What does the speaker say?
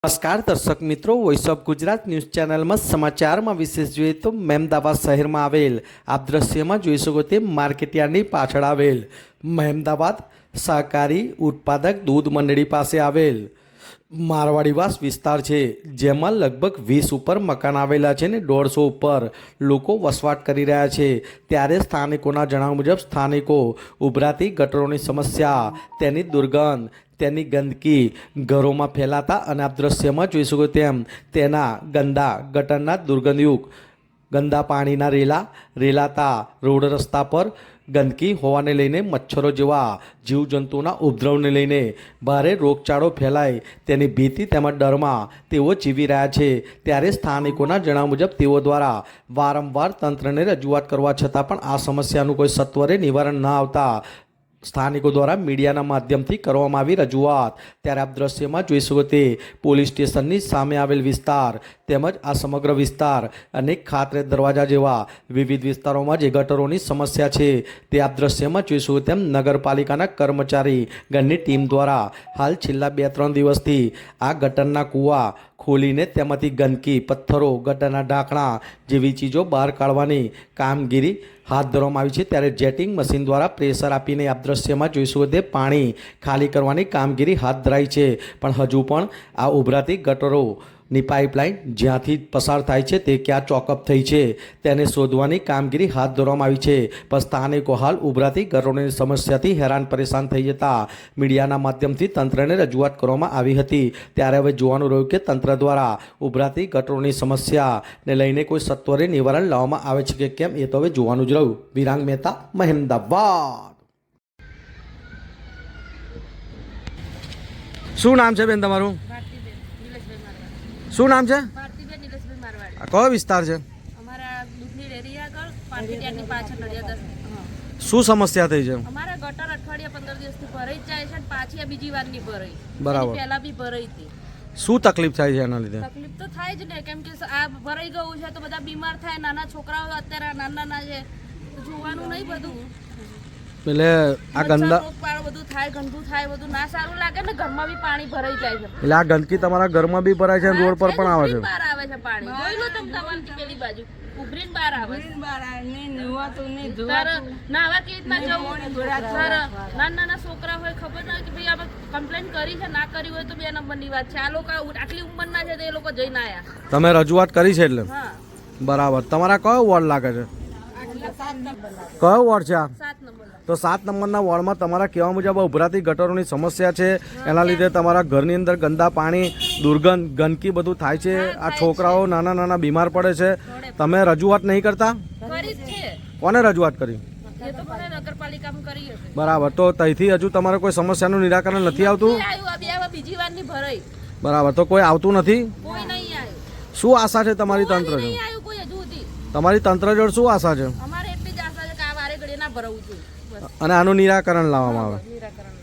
નમસ્કાર, દર્શક મિત્રો વોઇસ ઓફ ગુજરાત ન્યૂઝ ચેનલમાં સમાચારમાં વિશેષ જોઈએ તો મહેમદાવાદ શહેરમાં આવેલ, આપ દ્રશ્યમાં જોઈ શકો તે માર્કેટયાર્ડની પાછળ આવેલ, મહેમદાવાદ સહકારી ઉત્પાદક દૂધ મંડળી પાસે આવેલ. મારવાડીવાસ વિસ્તાર છે, જેમાં લગભગ વીસ ઉપર મકાન આવેલા છે ને દોઢસો ઉપર લોકો વસવાટ કરી રહ્યા છે. ત્યારે સ્થાનિકોના જણાવ્યા મુજબ, સ્થાનિકો ઉભરાતી ગટરોની સમસ્યા, તેની દુર્ગંધ, તેની ગંદકી ઘરોમાં ફેલાતા અને આપ દ્રશ્યમાં જોઈ શકો તેમ, તેના ગંદા ગટરના દુર્ગંધયુક્ત ગંદા પાણીના રેલા, રેલાતા રોડ રસ્તા પર ગંદકી હોવાને લઈને મચ્છરો જેવા જીવજંતુઓના ઉપદ્રવને લઈને ભારે રોગચાળો ફેલાય. તેની ભીતિ તેમજ ડરમાં તેઓ જીવી રહ્યા છે. ત્યારે સ્થાનિકોના જણાવ્યા મુજબ તેઓ દ્વારા વારંવાર તંત્રને રજૂઆત કરવા છતાં પણ આ સમસ્યાનું કોઈ સત્વરે નિવારણ ન આવતા સ્થાનિકો દ્વારા મીડિયાના માધ્યમથી કરવામાં આવી રજૂઆત. ત્યારે આપ દ્રશ્યમાં જોઈ શકો તે પોલીસ સ્ટેશનની સામે આવેલ વિસ્તાર તેમજ આ સમગ્ર વિસ્તાર અનેક ખાતરે દરવાજા જેવા વિવિધ વિસ્તારોમાં જે ગટરોની સમસ્યા છે તે આપ દ્રશ્યમાં જોઈ શકો તેમ નગરપાલિકાના કર્મચારી ગણની ટીમ દ્વારા હાલ છેલ્લા બે ત્રણ દિવસથી આ ગટરના કૂવા ખોલીને તેમાંથી ગંદકી, પથ્થરો, ગટરના ઢાંકણા જેવી ચીજો બહાર કાઢવાની કામગીરી હાથ ધરવામાં આવી છે. ત્યારે જેટિંગ મશીન દ્વારા પ્રેશર આપીને આપ દ્રશ્યમાં જોઈશું તે પાણી ખાલી કરવાની કામગીરી હાથ ધરાઈ છે. પણ હજુ પણ આ ઉભરાતી ગટરોની પાઇપલાઇન જ્યાંથી પસાર થાય છે તે ક્યાં ચોકઅપ થઈ છે તેને શોધવાની કામગીરી હાથ ધરવામાં આવી છે. પણ સ્થાનિકો હાલ ઉભરાતી ગટરોની સમસ્યાથી હેરાન પરેશાન થઈ જતા મીડિયાના માધ્યમથી તંત્રને રજૂઆત કરવામાં આવી હતી. ત્યારે હવે જોવાનું રહ્યું કે તંત્ર દ્વારા ઉભરાતી ગટરોની સમસ્યાને લઈને કોઈ સત્વરે નિવારણ લાવવામાં આવે છે કે કેમ એ તો હવે જોવાનું જ રહ્યું. વિરાંગ મહેતા મહેમદાવાદ શું નામ છે બેન તમારું? શું નામ છે? કયો વિસ્તાર છે. શું સમસ્યા થઈ છે? અમારા ગટર અઠવાડિયા પંદર દિવસથી ભરાઈ જાય છે પાછી આ બીજી વારની ભરાઈ બરાબર. પહેલા બી ભરાઈ હતી. શું તકલીફ થાય છે એના લીધે? તકલીફ તો થાય જ ને કેમ કે આ ભરાઈ ગયું છે તો બધા બીમાર થાય નાના છોકરાઓ અત્યારે નાના નાના છે. જોવાનું નહીં બધું. એટલે આ ગંદા બધું થાય ગંદુ થાય બધું ના સારું લાગે ને ઘરમાં બી પાણી ભરાઈ જાય છે. એટલે આ ગંદકી તમારા ઘરમાં બી ભરાય છે રોડ પર પણ આવે છે? બહાર આવે છે પાણી. જોઈ લો તમે તમારી પેલી બાજુ. ઉભરીને બહાર આવે છે. તારે નાવા કેવી રીતના જવું? તારે નાના નાના છોકરા હોય ખબર ના હોય કે ભાઈ આપણે કમ્પ્લેન કરી છે ના કરી હોય તો બે નંબરની વાત છે. આ લોકો આટલી ઉંમરના છે તો એ લોકો જઈને આયા. તમે રજૂઆત કરી છે એટલે? બરાબર. તમારા કયો વોર્ડ લાગે છે? કયો વોર્ડ છે આ? તો સાત નંબરના વોર્ડમાં તમારા કહેવા મુજબ ઉભરાતી ગટરોની સમસ્યા છે. એના લીધે તમારા ઘરની અંદર ગંદા પાણી દુર્ગંધ ગંદકી બધું થાય છે. આ છોકરાઓ નાના નાના બીમાર પડે છે. તમે રજૂઆત નહીં કરતા? કોને રજૂઆત કરી? બરાબર. તો ત્યાંથી હજુ તમારે કોઈ સમસ્યાનું નિરાકરણ નથી આવતું? બરાબર. તો કોઈ આવતું નથી? શું આશા છે તમારી તંત્ર જોડે? તમારી તંત્ર જોડ શું આશા છે? અમારે એટલી જ આશા છે કે આ વારે ઘડીએ ભરવું જોઈએ. બસ અને આનું નિરાકરણ લાવવામાં આવે. નિરાકરણ